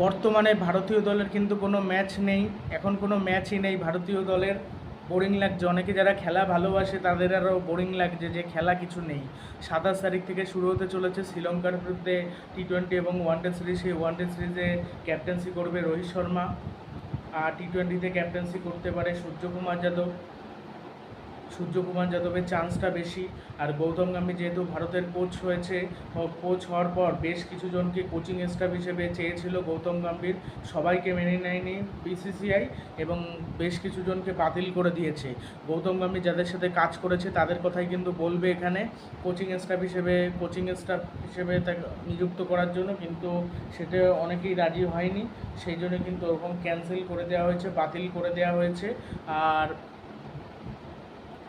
বর্তমানে ভারতীয় দলের কিন্তু কোনো ম্যাচ নেই। এখন কোনো ম্যাচই নেই ভারতীয় দলের। বোরিং লাগছে। অনেকে যারা খেলা ভালোবাসে তাদের আরও বোরিং লাগছে যে খেলা কিছু নেই। সাতাশ তারিখ থেকে শুরু হতে চলেছে শ্রীলঙ্কার বিরুদ্ধে টি টোয়েন্টি এবং ওয়ানডে সিরিজ সেই ওয়ানডে সিরিজে ক্যাপ্টেন্সি করবে রোহিত শর্মা। আর টি টোয়েন্টিতে ক্যাপ্টেন্সি করতে পারে সূর্যকুমার যাদব। সূর্যকুমার যাদবের চান্সটা বেশি। আর গৌতম গম্ভীর যেহেতু ভারতের কোচ হয়েছে কোচ হওয়ার পর বেশ কিছুজনকে কোচিং স্টাফ হিসেবে চেয়েছিল গৌতম গম্ভীর। সবাইকে মেনে নেয়নি বিসিসিআই এবং বেশ কিছুজনকে বাতিল করে দিয়েছে। গৌতম গম্ভীর যাদের সাথে কাজ করেছে, তাদের কথাই কিন্তু বলবে এখানে। কোচিং স্টাফ হিসেবে কোচিং স্টাফ হিসেবে তাকে নিযুক্ত করার জন্য কিন্তু সেটা অনেকেই রাজি হয়নি। সেই জন্য কিন্তু ওরকম ক্যান্সেল করে দেওয়া হয়েছে, বাতিল করে দেওয়া হয়েছে। আর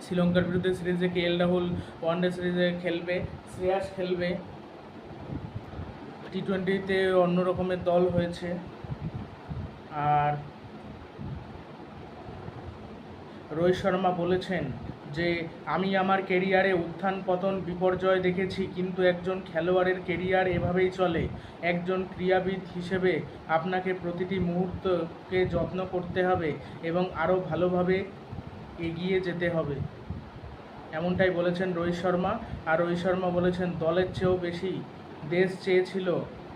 শ্রীলঙ্কার বিরুদ্ধে সিরিজে কে এল রাহুল, ওয়ানডে সিরিজে খেলবে, শ্রেয়াস খেলবে। টি টোয়েন্টিতে অন্য রকমের দল হয়েছে। আর রোহিত শর্মা বলেছেন যে, আমি আমার কেরিয়ারে উত্থান, পতন, বিপর্যয় দেখেছি, কিন্তু একজন খেলোয়াড়ের কেরিয়ার এভাবেই চলে। একজন ক্রীড়াবিদ হিসেবে আপনাকে প্রতিটি মুহূর্তকে যত্ন করতে হবে এবং আরও ভালোভাবে এগিয়ে যেতে হবে। এমনটাই বলেছেন রোহিত শর্মা। আর রোহিত শর্মা বলেছেন, দলের চেয়েও বেশি দেশ চেয়েছিল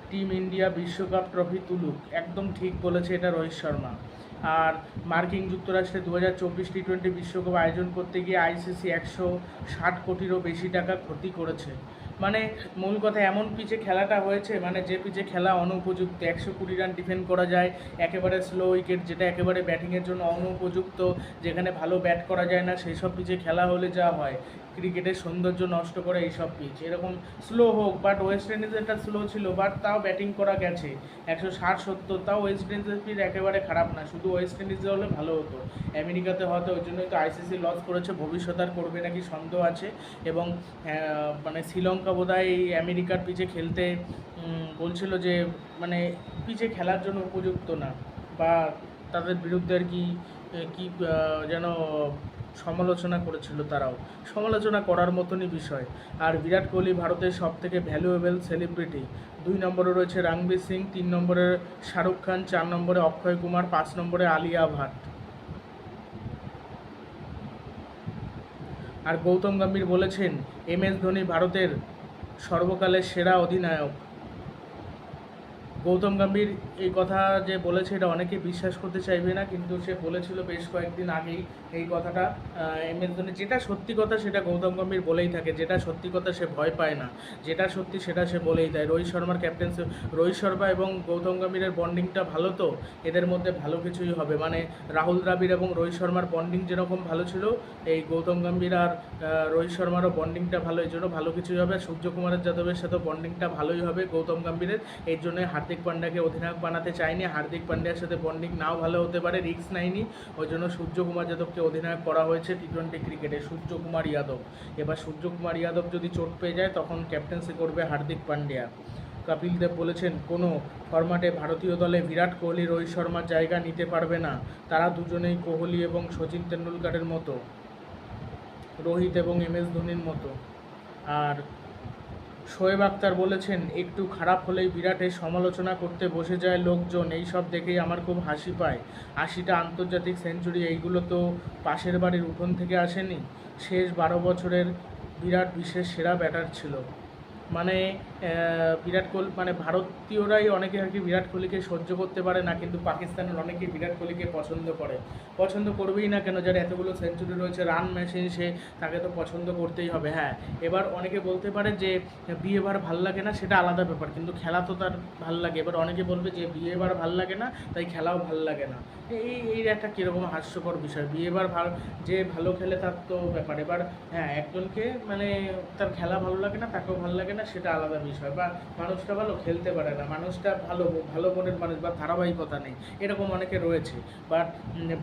টিম ইন্ডিয়া বিশ্বকাপ ট্রফি তুলুক। একদম ঠিক বলেছে এটা রোহিত শর্মা। আর মার্কিন যুক্তরাষ্ট্রে দু হাজার চব্বিশ টি টোয়েন্টি বিশ্বকাপ আয়োজন করতে গিয়ে আইসিসি একশো ষাট কোটিরও বেশি টাকা ক্ষতি করেছে। মানে মূল কথা, এমন পিচে খেলাটা হয়েছে মানে যে পিচে খেলা অনুপযুক্ত, একশো কুড়ি রান ডিফেন্ড করা যায়, একেবারে স্লো উইকেট যেটা একেবারে ব্যাটিংয়ের জন্য অনুপযুক্ত, যেখানে ভালো ব্যাট করা যায় না, সেই সব পিচে খেলা হলে যা হয়, ক্রিকেটের সৌন্দর্য নষ্ট করে এইসব পিচ এরকম স্লো হোক বাট ওয়েস্ট ইন্ডিজেরটা স্লো ছিল বাট তাও ব্যাটিং করা গেছে, একশো ষাট, সত্তর, তাও ওয়েস্ট ইন্ডিজের পিচ একেবারে খারাপ না, শুধু ওয়েস্ট ইন্ডিজে হলে ভালো হতো, আমেরিকাতে হয়তো ওই জন্যই তো আইসিসি লস করেছে, ভবিষ্যৎ আর করবে নাকি সন্দেহ আছে, এবং মানে শ্রীলঙ্কা বোধহয় আমেরিকার পিচে খেলতে বলছিল যে মানে পিচে খেলার জন্য উপযুক্ত না বা তাদের বিরুদ্ধে আর কি কি যেন সমালোচনা করেছিল তারাও। সমালোচনা করার মতনই বিষয়। আর বিরাট কোহলি ভারতের সব থেকে ভ্যালুয়েবল সেলিব্রিটি দুই নম্বরে রয়েছে রণবীর সিং, তিন নম্বরে শাহরুখ খান, চার নম্বরে অক্ষয় কুমার, পাঁচ নম্বরে আলিয়া ভাট। আর গৌতম গম্ভীর বলেছেন, এম এস ধোনি ভারতের সর্বকালের সেরা অধিনায়ক। গৌতম গম্ভীর এই কথা যে বলেছে, এটা অনেকে বিশ্বাস করতে চাইবে না, কিন্তু সে বলেছিল বেশ কয়েকদিন আগেই এই কথাটা। এম এস ধোনি, যেটা সত্যি কথা সেটা গৌতম গম্ভীর বলেই থাকে, যেটা সত্যি কথা সে ভয় পায় না। যেটা সত্যি সেটা সে বলেই দেয়। রোহিত শর্মার ক্যাপ্টেন্সি রোহিত শর্মা এবং গৌতম গম্ভীরের বন্ডিংটা ভালো তো? এদের মধ্যে ভালো কিছুই হবে। মানে রাহুল দ্রাবিড় এবং রোহিত শর্মার বন্ডিং যেরকম ভালো ছিল, এই গৌতম গম্ভীর আর রোহিত শর্মারও বন্ডিংটা ভালো, এই জন্য ভালো কিছুই হবে। সূর্যকুমারের যাদবের সাথে বন্ডিংটা ভালোই হবে গৌতম গম্ভীরের। এই জন্য হার্দিক পান্ডাকে অধিনায়ক বানাতে চায়নি হার্দিক পান্ডিয়ার সাথে বন্ডিং নাও ভালো হতে পারে, রিস্ক নেয়নি। ওই জন্য সূর্যকুমার যাদবকে অধিনায়ক করা হয়েছে টি টোয়েন্টি ক্রিকেটে। সূর্যকুমার যাদব। এবার সূর্যকুমার যাদব যদি চোট পেয়ে যায়, তখন ক্যাপ্টেন্সি করবে হার্দিক পান্ডিয়া। কপিল দেব বলেছেন, কোনো ফরম্যাটে ভারতীয় দলে বিরাট কোহলি, রোহিত শর্মার জায়গা নিতে পারবে না। তারা দুজনেই কোহলি এবং সচিন তেন্ডুলকারের মতো। রোহিত এবং এম এস ধোনির মতো। আর শোয়েব আক্তার বলেছেন, একটু খারাপ হলেই বিরাটের সমালোচনা করতে বসে যায় লোকজন, এই সব দেখেই আমার খুব হাসি পায়। আশিটা আন্তর্জাতিক সেঞ্চুরি, এইগুলো তো পাশের বাড়ির উঠোন থেকে আসেনি। শেষ বারো বছরের বিরাট বিশ্বের সেরা ব্যাটার ছিল। মানে বিরাট কোহলি মানে ভারতীয়রাই অনেকে আর কি বিরাট কোহলিকে সহ্য করতে পারে না, কিন্তু পাকিস্তানের অনেকে বিরাট কোহলিকে পছন্দ করে। পছন্দ করবেই না কেন? যার এতগুলো সেঞ্চুরি রয়েছে রান মেশিন সে তাকে তো পছন্দ করতেই হবে। হ্যাঁ এবার অনেকে বলতে পারে যে, বিয়ে বার ভালো লাগে না, সেটা আলাদা ব্যাপার। কিন্তু খেলা তো তার ভালো লাগে। এবার অনেকে বলবে যে, বিয়ে বার ভালো লাগে না, তাই খেলাও ভালো লাগে না। এই এই একটা কীরকম হাস্যকর বিষয়। বিয়ে বার ভালো, যে ভালো খেলে তার তো ব্যাপার। এবার হ্যাঁ একজনকে মানে তার খেলা ভালো লাগে না, তাকেও ভালো লাগে না। সেটা আলাদা বিষয় বা মানুষটা ভালো খেলতে পারে না, মানুষটা ভালো ভালো মনের মানুষ বা ধারাবাহিকতা নেই, এরকম অনেকে রয়েছে। বাট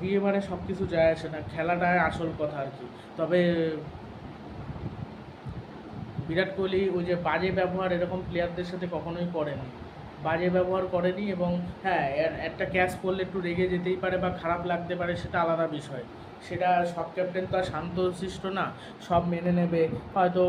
বিয়ে বারে সব কিছু যায় আসে না খেলাটাই আসল কথা আর কি। তবে বিরাট কোহলি ওই যে বাজে ব্যবহার এরকম প্লেয়ারদের সাথে কখনোই করেনি। বাজে ব্যবহার করেনি এবং হ্যাঁ একটা ক্যাচ করলে একটু রেগে যেতেই পারে বা খারাপ লাগতে পারে সেটা আলাদা বিষয়। সেটা সব ক্যাপ্টেন তো আর শান্তশিষ্ট না, সব মেনে নেবে। হয়তো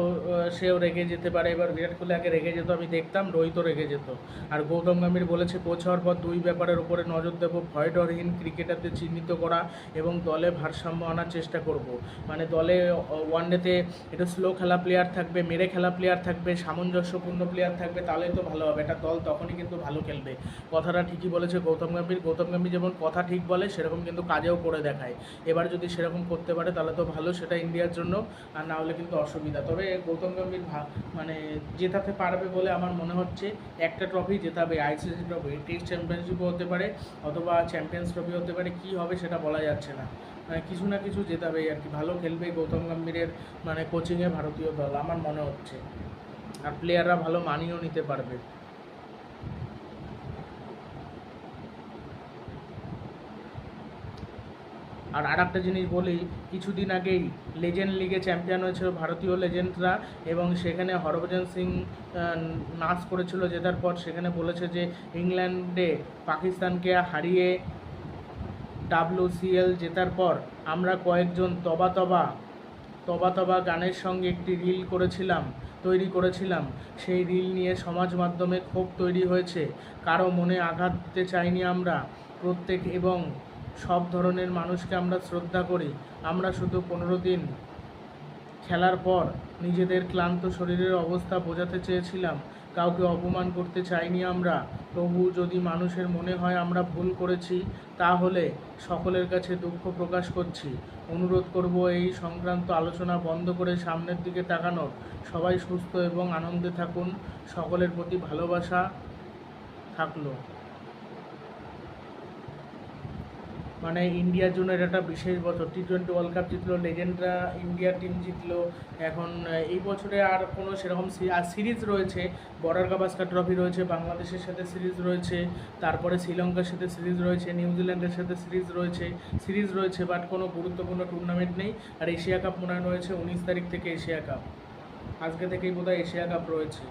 সেও রেগে যেতে পারে। এবার বিরাট কোহলি আগে রেগে যেত, আমি দেখতাম রোহিতও রেগে যেত। আর গৌতম গম্ভীর বলেছে, কোচ হওয়ার পর দুই ব্যাপারের উপরে নজর দেবো ভয়ডরহীন ক্রিকেটারদের চিহ্নিত করা এবং দলে ভারসাম্য আনার চেষ্টা করব। মানে দলে ওয়ানডেতে একটু স্লো খেলা প্লেয়ার থাকবে, মেরে খেলা প্লেয়ার থাকবে, সামঞ্জস্যপূর্ণ প্লেয়ার থাকবে, তাহলেই তো ভালো হবে। একটা দল তখনই কিন্তু ভালো খেলবে। কথাটা ঠিকই বলেছে গৌতম গম্ভীর। গৌতম গম্ভীর যেমন কথা ঠিক বলে, সেরকম কিন্তু কাজেও করে দেখায়। এবার যদি সেরকম করতে পারে, তাহলে তো ভালো, সেটা ইন্ডিয়ার জন্য, আর না হলে কিন্তু অসুবিধা। তবে গৌতম গম্ভীর মানে জেতাতে পারবে বলে আমার মনে হচ্ছে, একটা ট্রফি জেতাবে আইসিসি ট্রফি টেস্ট চ্যাম্পিয়নশিপও হতে পারে, অথবা চ্যাম্পিয়ন্স ট্রফি হতে পারে, কি হবে সেটা বলা যাচ্ছে না। মানে কিছু না কিছু জেতাবে আর কি, ভালো খেলবে গৌতম গম্ভীরের মানে কোচিংয়ে ভারতীয় দল, আমার মনে হচ্ছে। আর প্লেয়াররা ভালো মানিয়েও নিতে পারবে। আর আর একটা জিনিস বলি, কিছুদিন আগেই লেজেন্ড লিগে চ্যাম্পিয়ন হয়েছিল ভারতীয় লেজেন্ডরা এবং সেখানে হরভজন সিং নাচ করেছিল জেতার পর সেখানে বলেছে যে ইংল্যান্ডে পাকিস্তানকে হারিয়ে ডাব্লিউসিএল জেতার পর আমরা কয়েকজন তবা তবা তবা তবা গানের সঙ্গে একটি রিল করেছিলাম, তৈরি করেছিলাম। সেই রিল নিয়ে সমাজ মাধ্যমে ক্ষোভ তৈরি হয়েছে। কারও মনে আঘাত দিতে চাইনি আমরা। প্রত্যেক এবং সব ধরনের মানুষকে আমরা শ্রদ্ধা করি। আমরা শুধু পনেরো দিন খেলার পর নিজেদের ক্লান্ত শরীরের অবস্থা বোঝাতে চেয়েছিলাম। কাউকে অপমান করতে চাইনি আমরা। তবু যদি মানুষের মনে হয় আমরা ভুল করেছি, তাহলে সকলের কাছে দুঃখ প্রকাশ করছি। অনুরোধ করব এই সংক্রান্ত আলোচনা বন্ধ করে সামনের দিকে তাকানোর। সবাই সুস্থ এবং আনন্দে থাকুন। সকলের প্রতি ভালোবাসা থাকল। মানে ইন্ডিয়ার জন্য এটা একটা বিশেষ বছর। টি টোয়েন্টি ওয়ার্ল্ড কাপ জিতলো লেজেন্ডরা ইন্ডিয়ার টিম জিতলো, এখন এই বছরে আর কোনো সেরকম সিরিজ রয়েছে। বর্ডার গাভাস্কার ট্রফি রয়েছে বাংলাদেশের সাথে সিরিজ রয়েছে, তারপরে শ্রীলঙ্কার সাথে সিরিজ রয়েছে নিউজিল্যান্ডের সাথে সিরিজ রয়েছে সিরিজ রয়েছে বাট কোনো গুরুত্বপূর্ণ টুর্নামেন্ট নেই। আর এশিয়া কাপ মনে রয়েছে উনিশ তারিখ থেকে এশিয়া কাপ আজকে থেকেই বোধহয় এশিয়া কাপ রয়েছে।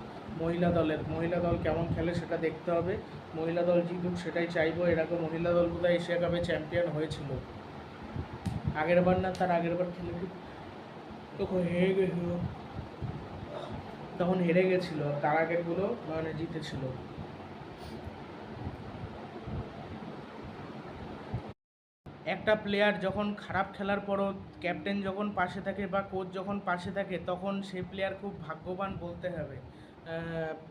মহিলা দলের, মহিলা দল কেমন খেলে সেটা দেখতে হবে। মহিলা দল জিতুক সেটাই চাইব। এর আগে মহিলা দল বোধহয় এশিয়া কাপে চ্যাম্পিয়ন হয়েছিল। আগের বার না, তার আগের বার খেলে তখন হেরে গেছিল তখন হেরে গেছিল তার আগেরগুলো মানে জিতেছিল। একটা প্লেয়ার যখন খারাপ খেলার পরও ক্যাপ্টেন যখন পাশে থাকে বা কোচ যখন পাশে থাকে, তখন সেই প্লেয়ার খুব ভাগ্যবান বলতে হবে।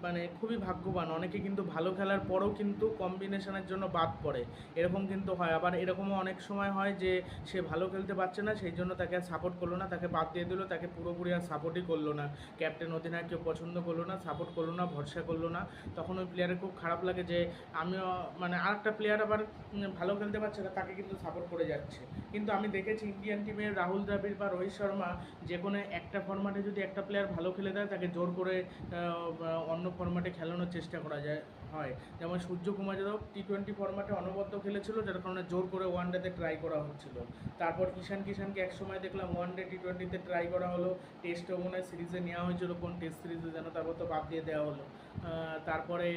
মানে খুবই ভাগ্যবান। অনেকে কিন্তু ভালো খেলার পরেও কিন্তু কম্বিনেশনের জন্য বাদ পড়ে। এরকম কিন্তু হয়। আবার এরকমও অনেক সময় হয় যে, সে ভালো খেলতে পারছে না, সেই জন্য তাকে আর সাপোর্ট করল না, তাকে বাদ দিয়ে দিল, তাকে পুরোপুরি আর সাপোর্টই করল না। ক্যাপ্টেন অধিনায়ক কেউ পছন্দ করল না সাপোর্ট করল না, ভরসা করল না। তখন ওই প্লেয়ারের খুব খারাপ লাগে যে, আমিও মানে আর একটা প্লেয়ার আবার ভালো খেলতে পারছে না, তাকে কিন্তু সাপোর্ট করে যাচ্ছে। কিন্তু আমি দেখেছি ইন্ডিয়ান টিমে রাহুল দ্রাবিড় বা রোহিত শর্মা যে কোনো একটা ফরম্যাটে যদি একটা প্লেয়ার ভালো খেলে দেয়, তাকে জোর করে অন্য ফরম্যাটে খেলানোর চেষ্টা করা যায়, হয়। যেমন সূর্যকুমার যাদব টি টোয়েন্টি ফরম্যাটে অনবদ্য খেলেছিল, যার কারণে জোর করে ওয়ান ডেতে ট্রাই করা হচ্ছিল। তারপর কিষান কিষানকে এক সময় দেখলাম ওয়ান ডে টি টোয়েন্টিতে ট্রাই করা হলো টেস্টেও মনে হয় সিরিজে নেওয়া হয়েছিল, কোন টেস্ট সিরিজে যেন তারপর তো বাদ দিয়ে দেওয়া হলো। তারপরে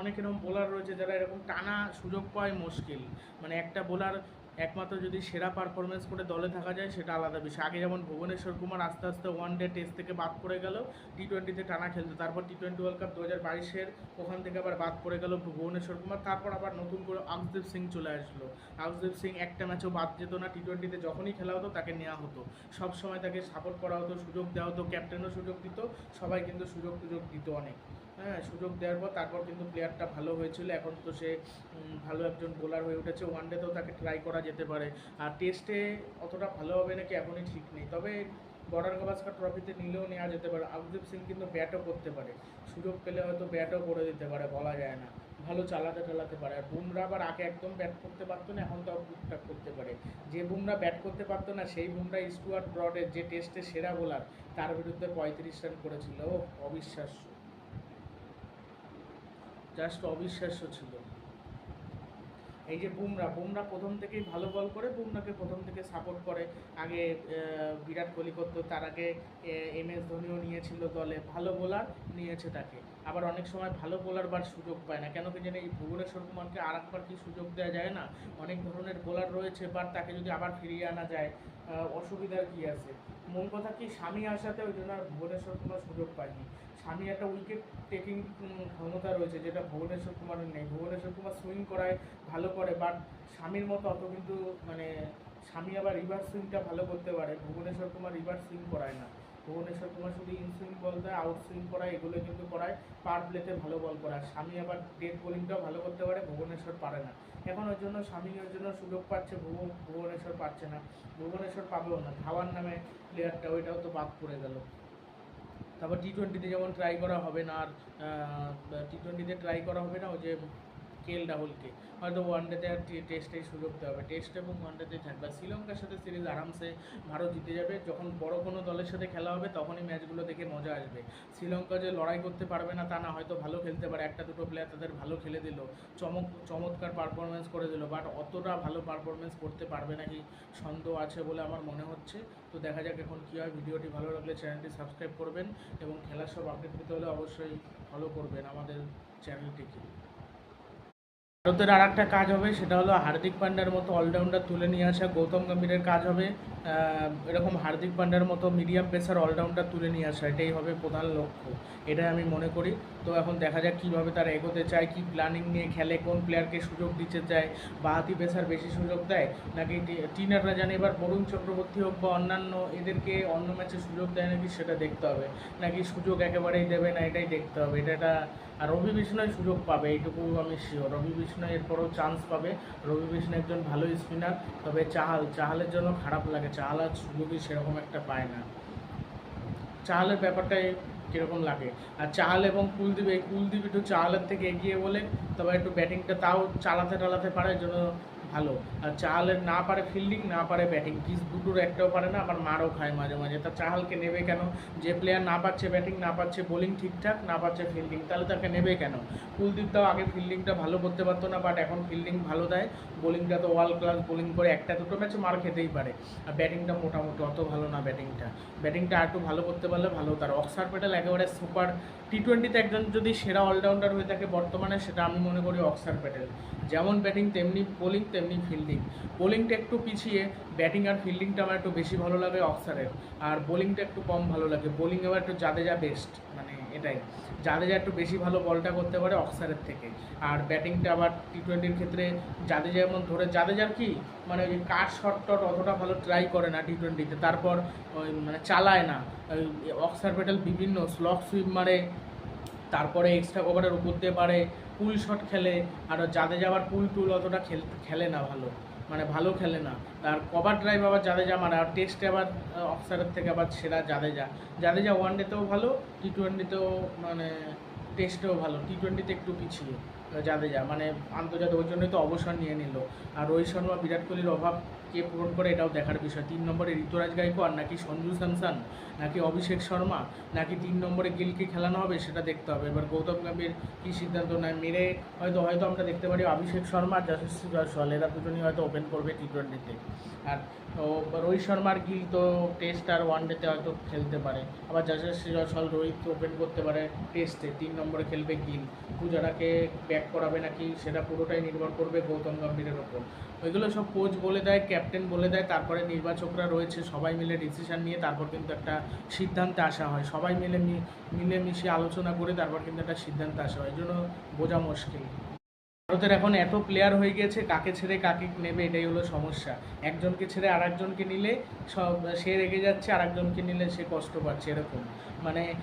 অনেক এরকম বোলার রয়েছে যারা এরকম টানা সুযোগ পায় মুশকিল। মানে একটা বোলার একমাত্র যদি সেরা পারফরমেন্স করে দলে থাকা যায়, সেটা আলাদা বিষয়। আগে যেমন ভুবনেশ্বর কুমার আস্তে আস্তে ওয়ান ডে টেস্ট থেকে বাদ পড়ে গেল টি টোয়েন্টিতে টানা খেলতো। তারপর টি টোয়েন্টি ওয়ার্ল্ড কাপ দু হাজার বাইশের ওখান থেকে আবার বাদ পড়ে গেল ভুবনেশ্বর কুমার। তারপর আবার নতুন করে আকসদীপ সিং চলে আসলো। আকসদীপ সিং একটা ম্যাচও বাদ যেত না। টি টোয়েন্টিতে যখনই খেলা হতো, তাকে নেওয়া হতো। সব সময় তাকে সাপোর্ট করা হতো, সুযোগ দেওয়া হতো ক্যাপ্টেনও সুযোগ দিত। সবাই কিন্তু সুযোগ সুযোগ দিত অনেক। হ্যাঁ সুযোগ দেওয়ার পর তারপর কিন্তু প্লেয়ারটা ভালো হয়েছিল। এখন তো সে ভালো একজন বোলার হয়ে উঠেছে। ওয়ান ডেতেও তাকে ট্রাই করা যেতে পারে। আর টেস্টে অতটা ভালো হবে নাকি এখনই ঠিক নেই। তবে বর্ডার গাভাস্কার ট্রফিতে নিলেও নেওয়া যেতে পারে। আকদীপ সিং কিন্তু ব্যাটও করতে পারে। সুযোগ পেলে হয়তো ব্যাটও করে দিতে পারে, বলা যায় না। ভালো চালাতে টালাতে পারে। আর বুমরা আবার আগে একদম ব্যাট করতে পারতো না, এখন তাও টুকটাক করতে পারে। যে বুমরা ব্যাট করতে পারতো না, সেই বুমরা স্টুয়ার্ট ব্রডের যে টেস্টে সেরা বোলার তার বিরুদ্ধে পঁয়ত্রিশ রান করেছিল। ও অবিশ্বাস্য। জাস্ট অবিশ্বাস্য ছিল। এই যে বুমরা বুমরা প্রথম থেকেই ভালো বল করে, বুমরাকে প্রথম থেকে সাপোর্ট করে। আগে বিরাট কোহলি করতো, তার আগে এম এস ধোনিও নিয়েছিল দলে। ভালো বোলার নিয়েছে তাকে। আবার অনেক সময় ভালো বোলার বার সুযোগ পায় না। কেন কি জানি এই ভুবনেশ্বর কুমারকে আর একবার কি সুযোগ দেওয়া যায় না? অনেক ধরনের বোলার রয়েছে বাট তাকে যদি আবার ফিরিয়ে আনা যায় অসুবিধার কি আছে? মূল কথা কি, স্বামী আসাতে ওই জন্য আর ভুবনেশ্বর কুমার সুযোগ পায়নি। স্বামী একটা উইকেট টেকিং ক্ষমতা রয়েছে যেটা ভুবনেশ্বর কুমারের নেই। ভুবনেশ্বর কুমার সুইং করায়, ভালো করে বাট স্বামীর মতো অত কিন্তু মানে স্বামী আবার রিভার্স সুইংটা ভালো করতে পারে। ভুবনেশ্বর কুমার রিভার্স সুইং করায় না। ভুবনেশ্বর কুমার শুধু ইন সুইং বল দেয় আউট সুইং করায়, এগুলো কিন্তু করায় পার প্লেতে ভালো বল করায়। স্বামী আবার ডেট বোলিংটাও ভালো করতে পারে, ভুবনেশ্বর পারে না। এখন ওর জন্য স্বামী ওর জন্য সুযোগ পাচ্ছে ভুব ভুবনেশ্বর পাচ্ছে না। ভুবনেশ্বর পাবেও না। ধাওয়ার নামে প্লেয়ারটা ওইটাও তো বাদ পড়ে গেল। তারপর টি টোয়েন্টিতে যেমন ট্রাই করা হবে না আর টি টোয়েন্টিতে ট্রাই করা হবে না, ওই যে কেল রাহুলকে হয়তো ওয়ান ডেতে আর টেস্টে সুযোগ দেওয়া হবে। টেস্ট এবং ওয়ান ডেতেই থাকবে শ্রীলঙ্কার সাথে সিরিজ আরামসে ভারত জিতে যাবে। যখন বড় কোনো দলের সাথে খেলা হবে, তখনই ম্যাচগুলো দেখে মজা আসবে। শ্রীলঙ্কা যে লড়াই করতে পারবে না, তা না, হয়তো ভালো খেলতে পারে। একটা দুটো প্লেয়ার তাদের ভালো খেলে দিল। চমক চমৎকার পারফরমেন্স করে দিল। বাট অতটা ভালো পারফরমেন্স করতে পারবে নাকি সন্দেহ আছে বলে আমার মনে হচ্ছে। তো দেখা যাক এখন কী হয়। ভিডিওটি ভালো লাগলে চ্যানেলটি সাবস্ক্রাইব করবেন এবং খেলার সব আপডেট পেতে হলে অবশ্যই ফলো করবেন আমাদের চ্যানেলটিকে ভারতের আর একটা কাজ হবে, সেটা হলো হার্দিক পান্ডার মতো অলরাউন্ডার তুলে নিয়ে আসা গৌতম গম্ভীরের কাজ হবে। এরকম হার্দিক পান্ডার মতো মিডিয়াম পেসার অলরাউন্ডার তুলে নিয়ে আসা, এটাই হবে প্রধান লক্ষ্য। এটাই আমি মনে করি। তো এখন দেখা যাক কীভাবে তারা এগোতে চায়, কী প্ল্যানিং নিয়ে খেলে, কোন প্লেয়ারকে সুযোগ দিতে চায়, বাহাতি পেসার বেশি সুযোগ দেয়, নাকি টিনাররা জানে এবার বরুণ চক্রবর্তী হোক বা অন্যান্য এদেরকে অন্য ম্যাচে সুযোগ দেয় নাকি সেটা দেখতে হবে। নাকি সুযোগ একেবারেই দেবে না, এটাই দেখতে হবে। এটা একটা আর রবি বিষ্ণয় সুযোগ পাবে, এইটুকু আমি শিওর রবি বিষ্ণয় এরপরও চান্স পাবে। রবি বিষ্ণয় একজন ভালো স্পিনার তবে চাহাল চাহালের জন্য খারাপ লাগে। চাহাল আর সুযোগই সেরকম একটা পায় না। চালের ব্যাপারটাই কীরকম লাগে? আর চাল এবং কুলদীপ এই কুলদীপ একটু চালের থেকে এগিয়ে বলে, তবে একটু ব্যাটিংটা তাও চালাতে টালাতে পারে জন্য ভালো। আর চাহালের না পারে ফিল্ডিং না পারে ব্যাটিং কিস দুটোর একটাও পারে না, আবার মারও খায় মাঝে মাঝে। তা চাহালকে নেবে কেন? যে প্লেয়ার না পাচ্ছে ব্যাটিং না পাচ্ছে বোলিং ঠিকঠাক, না পাচ্ছে ফিল্ডিং তাহলে তাকে নেবে কেন? কুলদীপটাও আগে ফিল্ডিংটা ভালো করতে পারতো না বাট এখন ফিল্ডিং ভালো দেয়। বোলিংটা তো ওয়ার্ল্ড ক্লাস বোলিং করে একটা দুটো ম্যাচে মার খেতেই পারে। আর ব্যাটিংটা মোটামুটি অত ভালো না ব্যাটিংটা ব্যাটিংটা আর একটু ভালো করতে পারলে ভালো তার অক্সার প্যাটেল একেবারে সুপার টি টোয়েন্টিতে একজন যদি সেরা অলরাউন্ডার হয়ে থাকে বর্তমানে, সেটা আমি মনে করি অক্সার প্যাটেল যেমন ব্যাটিং তেমনি বোলিং তেমনি ফিল্ডিং বোলিংটা একটু পিছিয়ে ব্যাটিং আর ফিল্ডিংটা আমার একটু বেশি ভালো লাগে অক্সারের আর বোলিংটা একটু কম ভালো লাগে। বোলিং এবার একটু জাদেজা বেস্ট মানে এটাই। জাদেজা একটু বেশি ভালো বলটা করতে পারে অক্সারের থেকে। আর ব্যাটিংটা আবার টি টোয়েন্টির ক্ষেত্রে জাদেজা যেমন ধরে জাদেজার কি মানে ওই কাট শট টট অতটা ভালো ট্রাই করে না টি টোয়েন্টিতে তারপর ওই মানে চালায় না। অক্সার প্যাটেল বিভিন্ন স্লক সুইপ মারে তারপরে এক্সট্রা কভারের উপর দিয়ে পারে পুল শট খেলে। আর যাদের যাবার পুল টুল অতটা খেল, খেলে না ভালো। মানে ভালো খেলে না। আর কভার ড্রাইভ আবার জাদেজা মারে আর টেস্টে আবার অক্সারের থেকে আবার সেরা জাদেজা জাদেজা ওয়ান ডেতেও ভালো টি টোয়েন্টিতেও মানে টেস্টেও ভালো। টি টোয়েন্টিতে একটু পিছিয়ে জাদেজা মানে আন্তর্জাতিক ওই জন্যই তো অবসর নিয়ে নিল। আর রোহিত শর্মা, বিরাট কোহলির অভাব কে পূরণ করে এটাও দেখার বিষয়। তিন নম্বরে ঋতুরাজ গাইকোয়াড়, নাকি সঞ্জু স্যামসান, নাকি অভিষেক শর্মা, নাকি তিন নম্বরে গিলকে খেলানো হবে সেটা দেখতে হবে। এবার গৌতম গম্ভীর কী সিদ্ধান্ত নেয়? মেরে হয়তো হয়তো আমরা দেখতে পারি অভিষেক শর্মা আর যশস্বী জয়সওয়াল। এরা দুজনই হয়তো ওপেন করবে টি টোয়েন্টিতে আর ও রোহিত শর্মার গিল তো টেস্ট আর ওয়ান ডেতে হয়তো খেলতে পারে। আবার যশস্বী জয়সওয়াল রোহিত ওপেন করতে পারে টেস্টে তিন নম্বরে খেলবে গিল। পূজারাকে ব্যাক করাবে নাকি সেটা পুরোটাই নির্ভর করবে গৌতম গম্ভীরের ওপর। ওইগুলো সব কোচ বলে দেয় ক্যাপ্টেন বলে দেয়, তারপরে নির্বাচকরা রয়েছে, সবাই মিলে ডিসিশান নিয়ে তারপর কিন্তু একটা সিদ্ধান্তে আসা হয়। সবাই মিলে মিলেমিশে আলোচনা করে তারপর কিন্তু একটা সিদ্ধান্তে আসা হয়। এই জন্য বোঝা মুশকিল। ভারতের এখন এত প্লেয়ার হয়ে গেছে কাকে ছেড়ে কাকে নেবে এটাই হলো সমস্যা। একজনকে ছেড়ে আর একজনকে নিলে সব, সে রেগে যাচ্ছে আর একজনকে নিলে সে কষ্ট পাচ্ছে, এরকম। মানে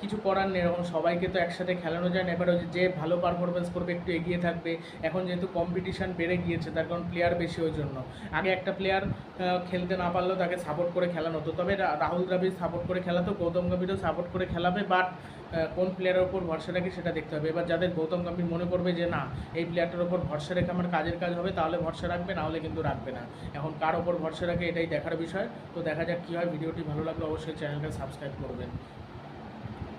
কিছু করার নেই, এরকম সবাইকে তো একসাথে খেলানো যায় না। এবার যে- ভালো পারফরমেন্স করবে, একটু এগিয়ে থাকবে। এখন যেহেতু কম্পিটিশন বেড়ে গিয়েছে, তার কারণ প্লেয়ার বেশি ওই জন্য। আগে একটা প্লেয়ার খেলতে না পারলেও তাকে সাপোর্ট করে খেলানো হতো। তবে রাহুল দ্রাবিড় সাপোর্ট করে খেলাতো, গৌতম গম্ভীরও সাপোর্ট করে খেলাবে বাট কোন প্লেয়ারের ওপর ভরসা রাখি সেটা দেখতে হবে। এবার যাদের গৌতম গম্ভীর মনে করবে যে, না এই প্লেয়ারটার ওপর ভরসা রেখে আমার কাজের কাজ হবে, তাহলে ভরসা রাখবে, না হলে কিন্তু রাখবে না। এখন কার ওপর ভরসা রাখে এটাই দেখার বিষয়। তো দেখা যাক কী হয়, ভিডিওটি ভালো লাগলে অবশ্যই চ্যানেলটা সাবস্ক্রাইব করবেন।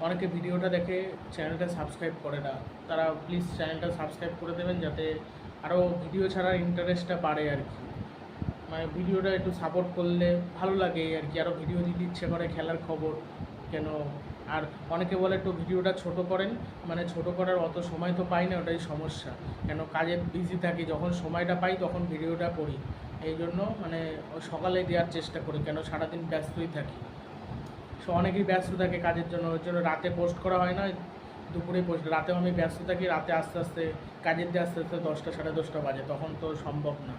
অনেকে ভিডিওটা দেখে চ্যানেলটা সাবস্ক্রাইব করে না। তারা প্লিজ চ্যানেলটা সাবস্ক্রাইব করে দেবেন যাতে আরও ভিডিও ছাড়ার ইন্টারেস্টটা বাড়ে আর কি। মানে ভিডিওটা একটু সাপোর্ট করলে ভালো লাগে আর কি। আরও ভিডিও দিতে ইচ্ছে করে খেলার খবর, কেন আর অনেকে বলে একটু ভিডিওটা ছোট করেন মানে ছোট করার অত সময় তো পাই না, ওটাই সমস্যা। কেন কাজে বিজি থাকি, যখন সময়টা পাই তখন ভিডিওটা করি। এই জন্য মানে সকালে দেওয়ার চেষ্টা করি, কেন সারাদিন ব্যস্তই থাকি। সো অনেকেই ব্যস্ত থাকে কাজের জন্য, ওই জন্য রাতে পোস্ট করা হয় না দুপুরে পোস্ট রাতেও আমি ব্যস্ত থাকি, রাতে আস্তে আস্তে কাজের দিয়ে আস্তে আস্তে দশটা, সাড়ে দশটা বাজে, তখন তো সম্ভব না।